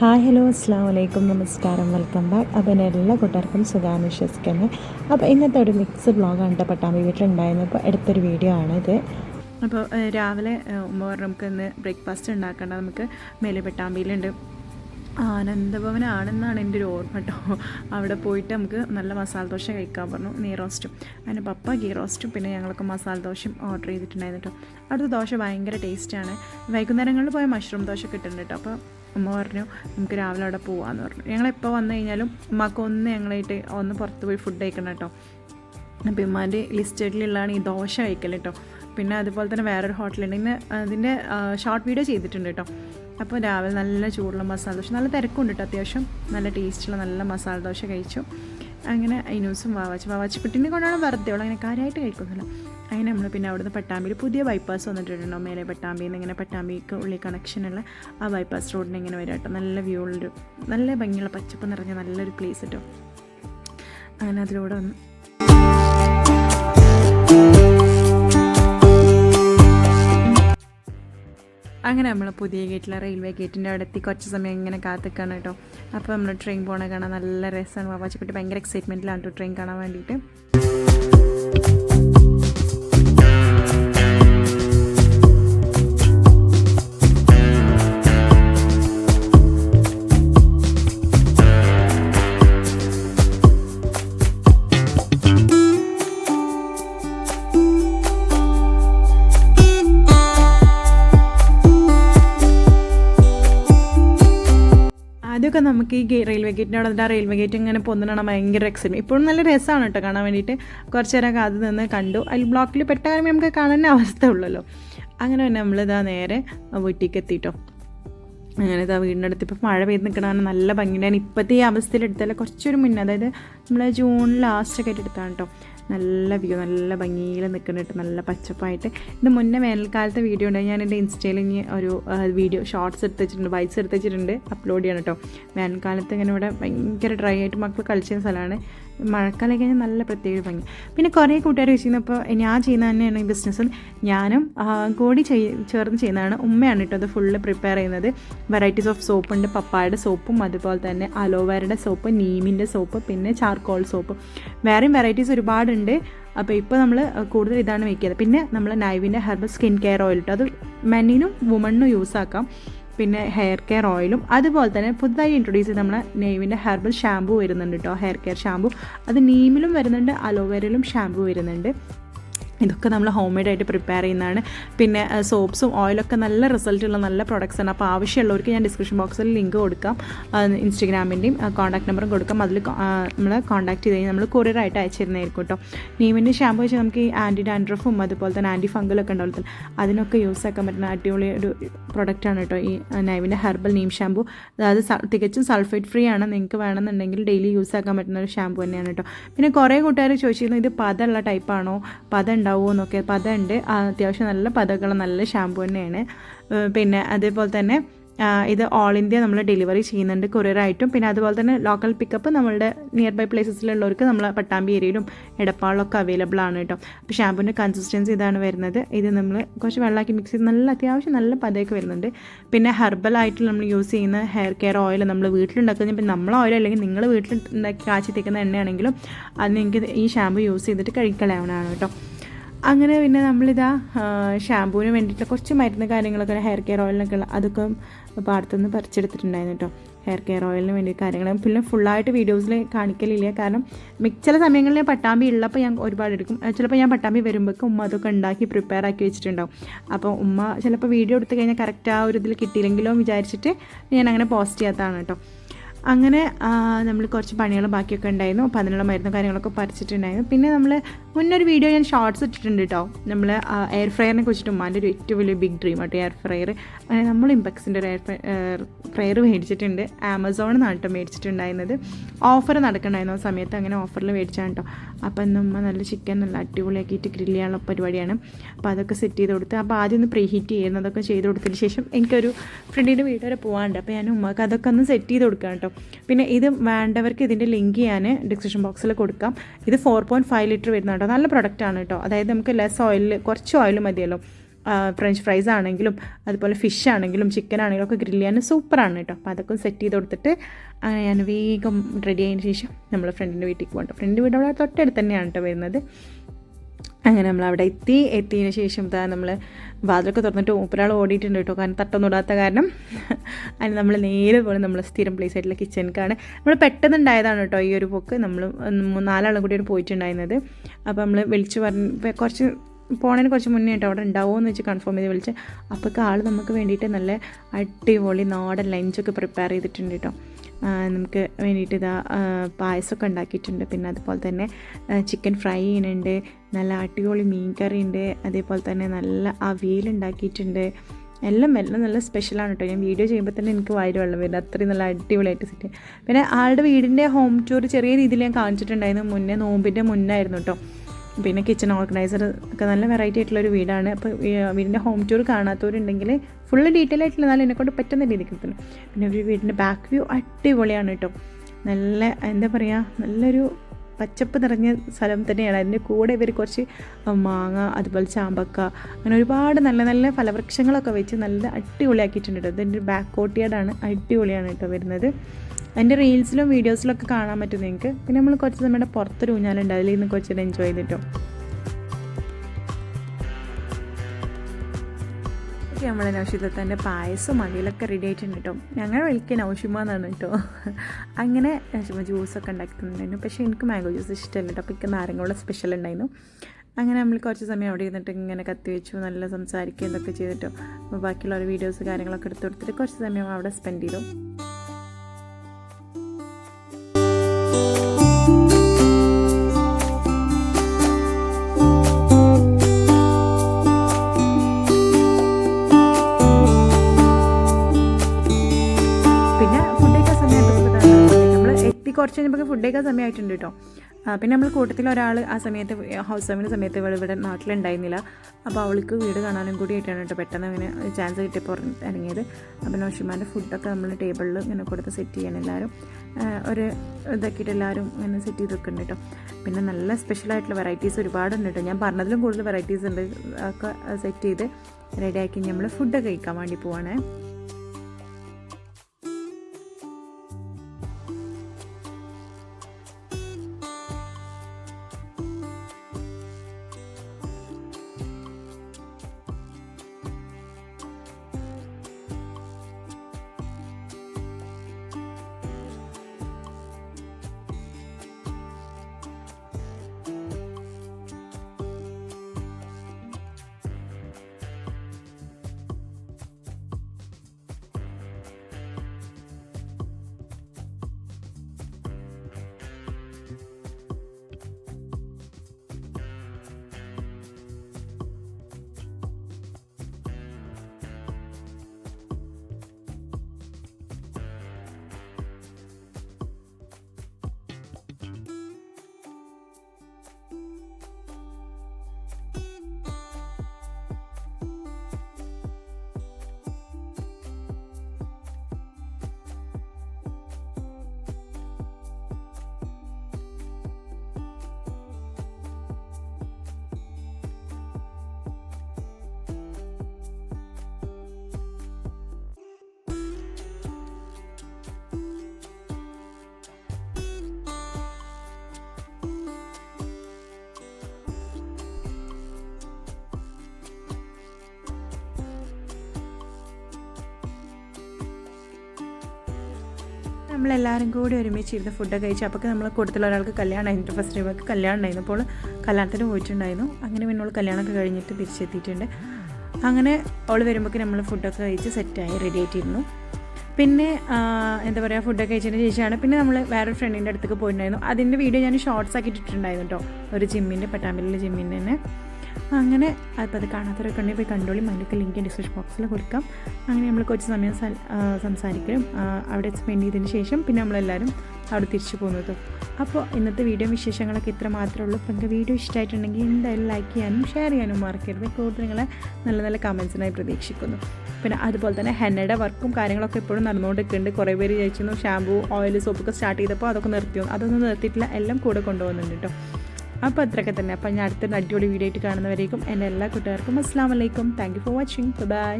Hi hello അസ്സാം വലൈക്കും നമസ്കാരം വെൽക്കം ബാക്ക് അപ്പോൾ എന്റെ എല്ലാ കൂട്ടുകാർക്കും സുഖാന്ന് വിശ്വസിക്കുന്നത് അപ്പോൾ ഇന്നത്തെ ഒരു മിക്സ് ബ്ലോഗാണ് കേട്ടോ പട്ടാമ്പി വീട്ടിലുണ്ടായിരുന്നത്. അപ്പോൾ എടുത്തൊരു വീഡിയോ ആണ് ഇത്. അപ്പോൾ രാവിലെ ഉമ്മ നമുക്ക് ഇന്ന് ബ്രേക്ക്ഫാസ്റ്റ് ഉണ്ടാക്കേണ്ട. നമുക്ക് മേലെ പട്ടാമ്പിയിലുണ്ട്. ആനന്ദഭവനാണെന്നാണ് എന്റെ ഒരു ഓർമ്മ കേട്ടോ. അവിടെ പോയിട്ട് നമുക്ക് നല്ല മസാല ദോശ കഴിക്കാൻ പറഞ്ഞു. നെയ് റോസ്റ്റും അതിന് പപ്പ ഗീ റോസ്റ്റും പിന്നെ ഞങ്ങൾക്ക് മസാല ദോശയും ഓർഡർ ചെയ്തിട്ടുണ്ടായിരുന്നു കേട്ടോ. അവിടുത്തെ ദോശ ഭയങ്കര ടേസ്റ്റാണ് വൈകുന്നേരങ്ങളിൽ പോയ മഷ്റൂം ദോശ കിട്ടുന്നുണ്ട് കേട്ടോ. അപ്പോൾ ഉമ്മ പറഞ്ഞു നമുക്ക് രാവിലെ അവിടെ പോവാന്ന് പറഞ്ഞു. ഞങ്ങൾ എപ്പോൾ വന്നു കഴിഞ്ഞാലും ഉമ്മക്ക് ഒന്ന് ഞങ്ങളായിട്ട് ഒന്ന് പുറത്ത് പോയി ഫുഡ് കഴിക്കണം കേട്ടോ അപ്പോൾ ഇമ്മാന്റെ ലിസ്റ്റിലുള്ളതാണ് ഈ ദോശ കഴിക്കൽ കേട്ടോ പിന്നെ അതുപോലെ തന്നെ വേറൊരു ഹോട്ടലുണ്ട് ഇന്ന് അതിന്റെ ഷോർട്ട് വീഡിയോ ചെയ്തിട്ടുണ്ട് കേട്ടോ അപ്പോൾ രാവിലെ നല്ല ചൂടുള്ള മസാല ദോശ. നല്ല തിരക്കുണ്ട് കേട്ടോ അത്യാവശ്യം. നല്ല ടേസ്റ്റുള്ള നല്ല മസാല ദോശ കഴിച്ചു. അങ്ങനെ ഇനൂസും വാവാച്ച്. വാവാച്ചിപ്പെട്ടിനെ കൊണ്ടാണ് വെറുതെ. അങ്ങനെ കാര്യമായിട്ട് കഴിക്കുന്നില്ല അങ്ങനെ നമ്മൾ പിന്നെ അവിടുന്ന് പട്ടാമ്പിയിൽ പുതിയ ബൈപ്പാസ് വന്നിട്ടുണ്ടോ. മേലെ പട്ടാമ്പിയിൽ നിന്ന് ഇങ്ങനെ പട്ടാമ്പിക്ക് ഉള്ളിൽ കണക്ഷനുള്ള ആ ബൈപ്പാസ് റോഡിന് ഇങ്ങനെ വരാട്ടോ നല്ല വ്യൂ ഉള്ളൊരു നല്ല ഭംഗിയുള്ള പച്ചപ്പ് നിറഞ്ഞ നല്ലൊരു പ്ലേസ് കേട്ടോ അങ്ങനെ അതിലൂടെ വന്ന്. അങ്ങനെ നമ്മൾ പുതിയ ഗേറ്റിലെ റെയിൽവേ ഗേറ്റിന്റെ അവിടെ എത്തി കുറച്ച് സമയം ഇങ്ങനെ കാത്തിക്കാണ് കേട്ടോ. അപ്പോൾ നമ്മൾ ട്രെയിൻ പോകണ കാണാൻ നല്ല രസമാണ്. വാവാച്ചിക്കുട്ടി ഭയങ്കര എക്സൈറ്റ്മെന്റിലാണ് കേട്ടോ ട്രെയിൻ കാണാൻ വേണ്ടിയിട്ട്. നമുക്ക് ഈ ഗേ- റെയിൽവേ ഗേറ്റിന്റെ അവിടെ നിന്നിട്ട് ആ റെയിൽവേ ഗേറ്റ് ഇങ്ങനെ പൊന്നണം ഭയങ്കര എക്സൈറ്റ് ഇപ്പോഴും നല്ല രസമാണ് കേട്ടോ കാണാൻ വേണ്ടിയിട്ട്. കുറച്ച് നേരം അത് നിന്ന് കണ്ടു. അതിൽ ബ്ലോക്കിൽ പെട്ട നമുക്ക് കാണാൻ അവസ്ഥ ഉള്ളല്ലോ. അങ്ങനെ തന്നെ നമ്മളിതാ നേരെ വീട്ടിലേക്ക് എത്തിയിട്ടോ അങ്ങനെ ഇതാ വീടിന്റെ അടുത്ത് ഇപ്പോൾ മഴ പെയ്ത് നിൽക്കണതാണ് നല്ല ഭംഗിയാണ് ഇപ്പോഴത്തെ ഈ അവസ്ഥയിൽ എടുത്താൽ കുറച്ചൊരു മുന്നേ അതായത് നമ്മൾ ജൂൺ ലാസ്റ്റൊക്കെ ആയിട്ട് എടുത്താണ് കേട്ടോ. നല്ല വ്യൂ നല്ല ഭംഗിയിൽ നിൽക്കുന്നിട്ട് നല്ല പച്ചപ്പായിട്ട്. ഇത് മുന്നേ വേനൽക്കാലത്തെ വീഡിയോ ഉണ്ട് ഞാൻ എന്റെ ഇൻസ്റ്റയിൽ ഇനി ഒരു വീഡിയോ ഷോർട്സ് എടുത്ത് വെച്ചിട്ടുണ്ട് ബൈറ്റ്സ് എടുത്ത് വെച്ചിട്ടുണ്ട് അപ്ലോഡ് ചെയ്യണം കേട്ടോ. വേനൽക്കാലത്ത് ഇങ്ങനെ ഇവിടെ ഭയങ്കര ഡ്രൈ ആയിട്ട് മക്കൾ കളിച്ചിരുന്ന സ്ഥലമാണ്. മഴക്കാലം കഴിഞ്ഞാൽ നല്ല പ്രത്യേക ഭംഗി. പിന്നെ കുറേ കൂട്ടുകാർ ചോദിച്ചിരുന്നപ്പോൾ ഞാൻ ചെയ്യുന്ന തന്നെയാണ് ഈ ബിസിനസ് ഞാനും കൂടി ചെയ് ചേർന്ന് ചെയ്യുന്നതാണ്. ഉമ്മയാണ് കേട്ടോ അത് ഫുള്ള് പ്രിപ്പയർ ചെയ്യുന്നത്. വെറൈറ്റീസ് ഓഫ് സോപ്പ് ഉണ്ട്. പപ്പായുടെ സോപ്പും അതുപോലെ തന്നെ അലോവേരയുടെ സോപ്പ് നീമിന്റെ സോപ്പ് പിന്നെ ചാർക്കോൾ സോപ്പ് വേറെയും വെറൈറ്റീസ് ഒരുപാടുണ്ട്. അപ്പോൾ ഇപ്പോൾ നമ്മൾ കൂടുതൽ ഇതാണ് വെക്കുന്നത് പിന്നെ നമ്മൾ നൈവിന്റെ ഹെർബൽ സ്കിൻ കെയർ ഓയിൽ കേട്ടോ അത് മെന്നിനും വുമണിനും യൂസ് ആക്കാം. പിന്നെ ഹെയർ കെയർ ഓയിലും അതുപോലെ തന്നെ പുതുതായി ഇൻട്രൊഡ്യൂസ് ചെയ്ത് നമ്മളെ നെയ്വിന്റെ ഹെർബൽ ഷാമ്പു വരുന്നുണ്ട് കേട്ടോ ഹെയർ കെയർ ഷാമ്പു അത് നീമിലും വരുന്നുണ്ട് അലോവേരയിലും ഷാമ്പു വരുന്നുണ്ട്. ഇതൊക്കെ നമ്മൾ ഹോം മെയ്ഡ് ആയിട്ട് പ്രിപ്പയർ ചെയ്യുന്നതാണ്. പിന്നെ സോപ്സും ഓയിലൊക്കെ നല്ല റിസൾട്ടുള്ള നല്ല പ്രോഡക്റ്റ്സ് ആണ്. അപ്പോൾ ആവശ്യമുള്ളവർക്ക് ഞാൻ ഡിസ്ക്രിപ്ഷൻ ബോക്സിൽ ലിങ്ക് കൊടുക്കാം. ഇൻസ്റ്റഗ്രാമിന്റെയും കോൺടാക്ട് നമ്പറും കൊടുക്കാം. അതിൽ നമ്മൾ കോൺടാക്ട് ചെയ്ത് കഴിഞ്ഞാൽ നമ്മൾ കൊറിയറായിട്ട് അയച്ചു തരുന്നതായിരിക്കും കേട്ടോ നീമിന്റെ ഷാമ്പു വെച്ച് നമുക്ക് ഈ ആന്റി ഡാൻഡ്രഫും അതുപോലെ തന്നെ ആന്റി ഫംഗലൊക്കെ ഉണ്ടാവും അതിനൊക്കെ യൂസ് ആക്കാൻ പറ്റുന്ന അടിപൊളി ഒരു പ്രൊഡക്റ്റാണ് കേട്ടോ ഈ നൈവിന്റെ ഹെർബൽ നീം ഷാമ്പു അതായത് തികച്ചും സൾഫേറ്റ് ഫ്രീ ആണ്. നിങ്ങൾക്ക് വേണമെന്നുണ്ടെങ്കിൽ ഡെയിലി യൂസ് ആക്കാൻ പറ്റുന്ന ഒരു ഷാമ്പു തന്നെയാണ് കേട്ടോ പിന്നെ കുറേ കൂട്ടുകാർ ചോദിച്ചിരുന്നു ഇത് പതമുള്ള ടൈപ്പാണോ പത ഉണ്ടാവുമോ എന്നൊക്കെ പത ഉണ്ട് അത്യാവശ്യം നല്ല പതകളുള്ള നല്ല ഷാമ്പു തന്നെയാണ്. പിന്നെ അതേപോലെ തന്നെ ഇത് ഓൾ ഇന്ത്യ നമ്മൾ ഡെലിവറി ചെയ്യുന്നുണ്ട് കൊറിയറായിട്ടും. പിന്നെ അതുപോലെ തന്നെ ലോക്കൽ പിക്കപ്പ് നമ്മളുടെ നിയർ ബൈ പ്ലേസസിലുള്ളവർക്ക് നമ്മൾ പട്ടാമ്പി ഏരിയയിലും എടപ്പാളിലൊക്കെ അവൈലബിൾ ആണ് കേട്ടോ. അപ്പോൾ ഷാമ്പൂന്റെ കൺസിസ്റ്റൻസി ഇതാണ് വരുന്നത്. ഇത് നമ്മൾ കുറച്ച് വെള്ളമാക്കി മിക്സ് ചെയ്ത് നല്ല അത്യാവശ്യം നല്ല പതയൊക്കെ വരുന്നുണ്ട്. പിന്നെ ഹെർബലായിട്ട് നമ്മൾ യൂസ് ചെയ്യുന്ന ഹെയർ കെയർ ഓയിൽ നമ്മൾ വീട്ടിലുണ്ടാക്കുന്ന ഇപ്പം നമ്മളെ ഓയിൽ അല്ലെങ്കിൽ നിങ്ങൾ വീട്ടിൽ ഉണ്ടാക്കി കാച്ചി തേക്കുന്ന എണ്ണയാണെങ്കിലും അത് നിങ്ങൾക്ക് ഈ ഷാമ്പു യൂസ് ചെയ്തിട്ട് കഴിക്കളയാവുന്നതാണ് കേട്ടോ. അങ്ങനെ പിന്നെ നമ്മളിതാ ഷാമ്പൂവിന് വേണ്ടിയിട്ട് കുറച്ച് മരുന്ന് കാര്യങ്ങളൊക്കെ ഹെയർ കെയർ ഓയിലിനൊക്കെ ഉള്ള അതൊക്കെ പാടത്തുനിന്ന് പറിച്ചെടുത്തിട്ടുണ്ടായിരുന്നു കേട്ടോ. ഹെയർ കെയർ ഓയിലിന് വേണ്ടി കാര്യങ്ങൾ പിന്നെ ഫുള്ളായിട്ട് വീഡിയോസിൽ കാണിക്കലില്ല. കാരണം ചില സമയങ്ങളിൽ പട്ടാമ്പി ഉള്ളപ്പോൾ ഞാൻ ഒരുപാട് എടുക്കും. ചിലപ്പോൾ ഞാൻ പട്ടാമ്പി വരുമ്പോഴേക്കും ഉമ്മ അതൊക്കെ ഉണ്ടാക്കി പ്രിപ്പയർ ആക്കി വെച്ചിട്ടുണ്ടാവും. അപ്പോൾ ഉമ്മ ചിലപ്പോൾ വീഡിയോ എടുത്തു കഴിഞ്ഞാൽ കറക്റ്റ് ആ ഒരു ഇതിൽ കിട്ടിയില്ലെങ്കിലോ വിചാരിച്ചിട്ട് ഞാൻ അങ്ങനെ പോസ്റ്റ് ചെയ്യാത്തതാണ് കേട്ടോ. അങ്ങനെ നമ്മൾ കുറച്ച് പണികൾ ബാക്കിയൊക്കെ ഉണ്ടായിരുന്നു. അപ്പോൾ അതിനുള്ള മരുന്നും കാര്യങ്ങളൊക്കെ പറിച്ചിട്ടുണ്ടായിരുന്നു. പിന്നെ നമ്മൾ മുന്നൊരു വീഡിയോ ഞാൻ ഷോർട്സ് ഇട്ടിട്ടുണ്ട് കേട്ടോ നമ്മൾ എയർ ഫ്രയറിനെ കുറിച്ചിട്ട് ഉമ്മാന്റെ ഒരു ഏറ്റവും വലിയ big dream auto air fryer അങ്ങനെ നമ്മൾ ഇമ്പക്സിന്റെ ഒരു എയർ ഫ്രയർ മേടിച്ചിട്ടുണ്ട്. ആമസോണിൽ നിന്നാണ് കേട്ടോ മേടിച്ചിട്ടുണ്ടായിരുന്നത്. ഓഫർ നടക്കണ്ടായിരുന്നു ആ സമയത്ത് അങ്ങനെ ഓഫറിൽ മേടിച്ചാണ് കേട്ടോ അപ്പോൾ ഇന്ന് ഉമ്മ നല്ല ചിക്കൻ നല്ല അടിപൊളിയാക്കിയിട്ട് ഗ്രില്ല് ചെയ്യാനുള്ള പരിപാടിയാണ്. അപ്പോൾ അതൊക്കെ സെറ്റ് ചെയ്ത് കൊടുത്ത് അപ്പോൾ ആദ്യം ഒന്ന് പ്രീ ഹീറ്റ് ചെയ്യുന്നതൊക്കെ ചെയ്ത് കൊടുത്തതിന് ശേഷം എനിക്കൊരു ഫ്രണ്ടിന്റെ വീട് വരെ പോകാനുണ്ട് അപ്പോൾ ഞാൻ ഉമ്മക്ക് അതൊക്കെ ഒന്ന് സെറ്റ് ചെയ്ത് കൊടുക്കാം കേട്ടോ പിന്നെ ഇത് വേണ്ടവർക്ക് ഇതിന്റെ ലിങ്ക് ഞാൻ ഡിസ്ക്രിപ്ഷൻ ബോക്സിൽ കൊടുക്കാം. ഇത് ഫോർ പോയിന്റ് ഫൈവ് ലിറ്റർ വരുന്ന കേട്ടോ നല്ല പ്രൊഡക്റ്റാണ് കേട്ടോ അതായത് നമുക്ക് ലെസ് ഓയിൽ കുറച്ച് ഓയിൽ മതിയല്ലോ. ഫ്രഞ്ച് ഫ്രൈസ് ആണെങ്കിലും അതുപോലെ ഫിഷ് ആണെങ്കിലും ചിക്കൻ ആണെങ്കിലും ഒക്കെ ഗ്രില്ല് ചെയ്യാൻ സൂപ്പറാണ് കേട്ടോ അപ്പോൾ അതൊക്കെ സെറ്റ് ചെയ്ത് കൊടുത്തിട്ട് അങ്ങനെ ഞാൻ വേഗം റെഡി ആയതിന് ശേഷം നമ്മൾ ഫ്രണ്ടിന്റെ വീട്ടിലേക്ക് പോകണ്ട ഫ്രണ്ടിന്റെ വീട് അവിടെ തൊട്ടടുത്ത് തന്നെയാണ് കേട്ടോ വരുന്നത്. അങ്ങനെ നമ്മൾ അവിടെ എത്തി. എത്തിയതിന് ശേഷം ഇതാ നമ്മൾ വാതിലൊക്കെ തുറന്നിട്ട് മൂപ്പരാൾ ഓടിയിട്ടുണ്ട് കേട്ടോ. കാരണം തട്ടൊന്നും ഇടാത്ത കാരണം. അതിന് നമ്മൾ നേരെ പോലെ നമ്മൾ സ്ഥിരം പ്ലേസ് ആയിട്ടുള്ള കിച്ചണിക്കാണ് നമ്മൾ പെട്ടെന്ന് ഉണ്ടായതാണ് കേട്ടോ ഈ ഒരു പോക്ക്. നമ്മൾ നാലാളും കൂടിയാണ് പോയിട്ടുണ്ടായിരുന്നത്. അപ്പോൾ നമ്മൾ വിളിച്ച് പറഞ്ഞ് കുറച്ച് പോണതിന് കുറച്ച് മുന്നേ കേട്ടോ അവിടെ ഉണ്ടാവുമോ വെച്ച് കൺഫേം ചെയ്ത് വിളിച്ച്. അപ്പോഴൊക്കെ ആൾ നമുക്ക് വേണ്ടിയിട്ട് നല്ല അടിപൊളി നാടൻ ലഞ്ചൊക്കെ പ്രിപ്പയർ ചെയ്തിട്ടുണ്ട് കേട്ടോ. നമുക്ക് വേണ്ടിയിട്ട് ഇതാ പായസമൊക്കെ ഉണ്ടാക്കിയിട്ടുണ്ട്. പിന്നെ അതുപോലെ തന്നെ ചിക്കൻ ഫ്രൈ ചെയ്യുന്നുണ്ട്. നല്ല അടിപൊളി മീൻ കറി ഉണ്ട് അതേപോലെ തന്നെ നല്ല അവിയൽ ഉണ്ടാക്കിയിട്ടുണ്ട്. എല്ലാം എല്ലാം നല്ല സ്പെഷ്യലാണ് കേട്ടോ. ഞാൻ വീഡിയോ ചെയ്യുമ്പോൾ തന്നെ എനിക്ക് വയറ് വെള്ളം വരുന്നത്. അത്രയും നല്ല അടിപൊളിയായിട്ട് സെറ്റ് പിന്നെ ആളുടെ വീടിന്റെ ഹോം ടൂർ ചെറിയ രീതിയിൽ ഞാൻ കാണിച്ചിട്ടുണ്ടായിരുന്നു. മുന്നേ നോമ്പിന്റെ മുന്നായിരുന്നു കേട്ടോ. പിന്നെ കിച്ചൺ ഓർഗനൈസർ ഒക്കെ നല്ല വെറൈറ്റി ആയിട്ടുള്ള ഒരു വീടാണ്. അപ്പോൾ വീടിന്റെ ഹോം ടൂർ കാണാത്തവരുണ്ടെങ്കിൽ ഫുള്ള് ഡീറ്റെയിൽ ആയിട്ടുള്ള എന്നാലും എന്നെക്കൊണ്ട് പറ്റുന്ന രീതിക്ക് കിട്ടുന്നു പിന്നെ ഒരു വീടിന്റെ ബാക്ക് വ്യൂ അടിപൊളിയാണ് കേട്ടോ നല്ല എന്താ പറയുക നല്ലൊരു പച്ചപ്പ് നിറഞ്ഞ സ്ഥലം തന്നെയാണ്. അതിന്റെ കൂടെ ഇവർ കുറച്ച് മാങ്ങ അതുപോലെ ചാമ്പക്ക അങ്ങനെ ഒരുപാട് നല്ല നല്ല ഫലവൃക്ഷങ്ങളൊക്കെ വെച്ച് നല്ല അടിപൊളിയാക്കിയിട്ടുണ്ട് കേട്ടോ. ഇതിന്റെ ബാക്ക് കോട്ടിയാടാണ് അടിപൊളിയാണ് കേട്ടോ വരുന്നത്. എന്റെ റീൽസിലും വീഡിയോസിലൊക്കെ കാണാൻ പറ്റും നിങ്ങൾക്ക്. പിന്നെ നമ്മൾ കുറച്ച് നമ്മുടെ പുറത്തൊരു ഊഞ്ഞാലുണ്ട്. അതിൽ നിന്ന് കുറച്ചിട്ട് എൻജോയ് ചെയ്തിട്ടോ. നമ്മൾ നൗഷിദത്തന്റെ പായസം മതിലൊക്കെ റെഡി ആയിട്ടുണ്ട് കേട്ടോ. ഞങ്ങൾ വിളിക്കുക നൗഷിമ എന്നാണ് കേട്ടോ. അങ്ങനെ നൗഷിമ ജ്യൂസൊക്കെ ഉണ്ടാക്കി തന്നിട്ടുണ്ടായിരുന്നു പക്ഷേ എനിക്ക് മാംഗോ ജ്യൂസ് ഇഷ്ടമല്ല കേട്ടോ. അപ്പോൾ എനിക്ക് നാരങ്ങയുള്ള സ്പെഷ്യൽ ഉണ്ടായിരുന്നു. അങ്ങനെ നമ്മൾ കുറച്ച് സമയം അവിടെ ഇരുന്നിട്ട് ഇങ്ങനെ കത്തി വെച്ചു നല്ല സംസാരിക്കുക എന്തൊക്കെ ചെയ്തിട്ടോ. അപ്പോൾ ബാക്കിയുള്ള വീഡിയോസ് കാര്യങ്ങളൊക്കെ എടുത്ത് കൊടുത്തിട്ട് കുറച്ച് സമയം അവിടെ സ്പെൻഡ് ചെയ്തു. കുറച്ച് കഴിഞ്ഞപ്പോൾ ഫുഡ് കഴിക്കാൻ സമയമായിട്ടുണ്ട് കേട്ടോ പിന്നെ നമ്മൾ കൂട്ടത്തിൽ ഒരാൾ ആ സമയത്ത് ഹൗസ് വാമിന്റെ സമയത്ത് ഇവിടെ ഇവിടെ നാട്ടിലുണ്ടായിരുന്നില്ല. അപ്പോൾ അവൾക്ക് വീട് കാണാനും കൂടി ആയിട്ടാണ് കേട്ടോ പെട്ടെന്ന് അങ്ങനെ ചാൻസ് കിട്ടിയപ്പോൾ ഇറങ്ങിയത് അപ്പോൾ നോഷിമാന്റെ ഫുഡൊക്കെ നമ്മൾ ടേബിളിൽ ഇങ്ങനെ കൊടുത്ത് സെറ്റ് ചെയ്യാൻ എല്ലാവരും ഒരു ഇതാക്കിയിട്ട് എല്ലാവരും ഇങ്ങനെ സെറ്റ് ചെയ്ത് വെക്കുന്നുണ്ട് കേട്ടോ പിന്നെ നല്ല സ്പെഷ്യലായിട്ടുള്ള വെറൈറ്റീസ് ഒരുപാടുണ്ട് കേട്ടോ ഞാൻ പറഞ്ഞതിലും കൂടുതൽ വെറൈറ്റീസ് ഉണ്ട് ഒക്കെ സെറ്റ് ചെയ്ത് റെഡിയാക്കി നമ്മൾ ഫുഡ് കഴിക്കാൻ വേണ്ടി പോവാണേ. നമ്മളെല്ലാവരും കൂടി ഒരുമിച്ച് ഇരുന്ന് ഫുഡൊക്കെ കഴിച്ചു അപ്പോൾ നമ്മൾ കൂടുതലുള്ള ഒരാൾക്ക് കല്യാണം ആയിരുന്നു ഫസ്റ്റ് ടൈമൊക്കെ കല്യാണം ഉണ്ടായിരുന്നു. അപ്പോൾ കല്യാണത്തിന് പോയിട്ടുണ്ടായിരുന്നു. അങ്ങനെ പിന്നെ അവൾ കല്യാണമൊക്കെ കഴിഞ്ഞിട്ട് തിരിച്ചെത്തിയിട്ടുണ്ട്. അങ്ങനെ അവൾ വരുമ്പോൾ നമ്മൾ ഫുഡൊക്കെ കഴിച്ച് സെറ്റായി റെഡി ആയിട്ടിരുന്നു. പിന്നെ എന്താ പറയുക ഫുഡൊക്കെ കഴിച്ചതിന് ശേഷമാണ് പിന്നെ നമ്മൾ വേറൊരു ഫ്രണ്ടിന്റെ അടുത്തേക്ക് പോയിട്ടുണ്ടായിരുന്നു. അതിന്റെ വീഡിയോ ഞാൻ ഷോർട്സ് ആക്കി ഇട്ടിട്ടുണ്ടായിരുന്നു കേട്ടോ ഒരു ജിമ്മിന്റെ പട്ടാമ്പലിന്റെ ജിമ്മിന്റെ തന്നെ. അങ്ങനെ അപ്പോൾ അത് കാണാത്തവരൊക്കെ ഉണ്ടെങ്കിൽ പോയി കണ്ടോളി. അതിന്റെയൊക്കെ ലിങ്ക് ഡിസ്ക്രിപ്ഷൻ ബോക്സിൽ കൊടുക്കാം. അങ്ങനെ നമ്മൾ കുറച്ച് സമയം സംസാരിക്കും. അവിടെ സ്പെൻഡ് ചെയ്തതിന് ശേഷം പിന്നെ നമ്മളെല്ലാവരും അവിടെ തിരിച്ചു പോകുന്നത്. അപ്പോൾ ഇന്നത്തെ വീഡിയോ വിശേഷങ്ങളൊക്കെ ഇത്ര മാത്രമേ ഉള്ളൂ. അപ്പോൾ നിങ്ങൾക്ക് വീഡിയോ ഇഷ്ടമായിട്ടുണ്ടെങ്കിൽ എന്തായാലും ലൈക്ക് ചെയ്യാനും ഷെയർ ചെയ്യാനും മറക്കരുത്. കൂടുതൽ നിങ്ങളെ നല്ല നല്ല കമൻസിനായി പ്രതീക്ഷിക്കുന്നു. പിന്നെ അതുപോലെ തന്നെ ഹെന്നയുടെ വർക്കും കാര്യങ്ങളൊക്കെ എപ്പോഴും നടന്നുകൊണ്ടിരിക്കുന്നുണ്ട്. കുറേ പേര് ചോദിച്ചിരുന്നു ഷാമ്പൂ ഓയിൽ സോപ്പൊക്കെ സ്റ്റാർട്ട് ചെയ്തപ്പോൾ അതൊക്കെ നിർത്തിയോ? അതൊന്നും നിർത്തിയിട്ടില്ല. എല്ലാം കൂടെ കൊണ്ടുപോകുന്നുണ്ട് കേട്ടോ. അപ്പോൾ അത്രയൊക്കെ തന്നെ. അപ്പോൾ ഞാൻ അടുത്തൊരു അടിപൊളി വീഡിയോ ആയിട്ട് കാണുന്നവരേക്കും എന്റെ എല്ലാ കൂട്ടുകാർക്കും അസ്സാം വലൈക്കും thank you for watching bye